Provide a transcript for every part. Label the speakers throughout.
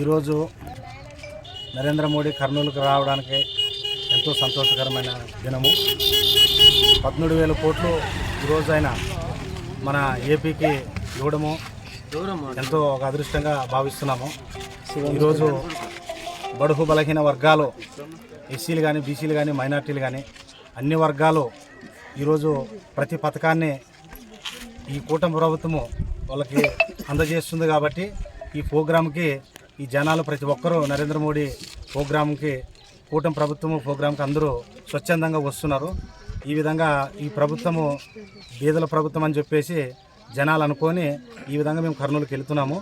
Speaker 1: ఈరోజు నరేంద్ర మోడీ కర్నూలుకు రావడానికి ఎంతో సంతోషకరమైన దినము. పద్మూడు వేల కోట్లు ఈరోజు ఆయన మన ఏపీకి ఇవ్వడము ఎంతో ఒక అదృష్టంగా భావిస్తున్నాము. ఈరోజు బడుగు బలహీన వర్గాలు ఎస్సీలు కానీ బీసీలు కానీ మైనార్టీలు కానీ అన్ని వర్గాలు ఈరోజు ప్రతి పథకాన్ని ఈ కూటమి ప్రభుత్వము వాళ్ళకి అందజేస్తుంది కాబట్టి ఈ ప్రోగ్రాంకి ఈ జనాలు ప్రతి ఒక్కరూ నరేంద్ర మోడీ ప్రోగ్రాంకి కూటమి ప్రభుత్వము ప్రోగ్రాంకి అందరూ స్వచ్ఛందంగా వస్తున్నారు. ఈ విధంగా ఈ ప్రభుత్వము బీదల ప్రభుత్వం అని చెప్పేసి జనాలు అనుకొని ఈ విధంగా మేము కర్నూలుకి వెళ్తున్నాము.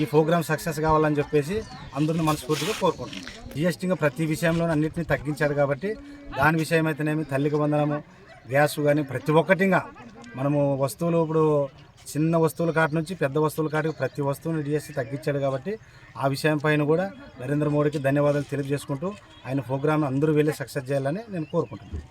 Speaker 1: ఈ ప్రోగ్రామ్ సక్సెస్ కావాలని చెప్పేసి అందరిని మనస్ఫూర్తిగా కోరుకుంటున్నాం. జిఎస్టీగా ప్రతి విషయంలో అన్నింటినీ తగ్గించారు కాబట్టి దాని విషయం అయితేనేమి తల్లికి వందనము గ్యాస్ కానీ ప్రతి ఒక్కటిగా మనము వస్తువులు ఇప్పుడు చిన్న వస్తువుల కాటి నుంచి పెద్ద వస్తువుల కాటికి ప్రతి వస్తువుని డిఎస్సి తగ్గించాడు కాబట్టి ఆ విషయం పైన కూడా నరేంద్ర మోడీకి ధన్యవాదాలు తెలియజేసుకుంటూ ఆయన ప్రోగ్రామ్ అందరూ వెళ్ళి సక్సెస్ చేయాలని నేను కోరుకుంటున్నాను.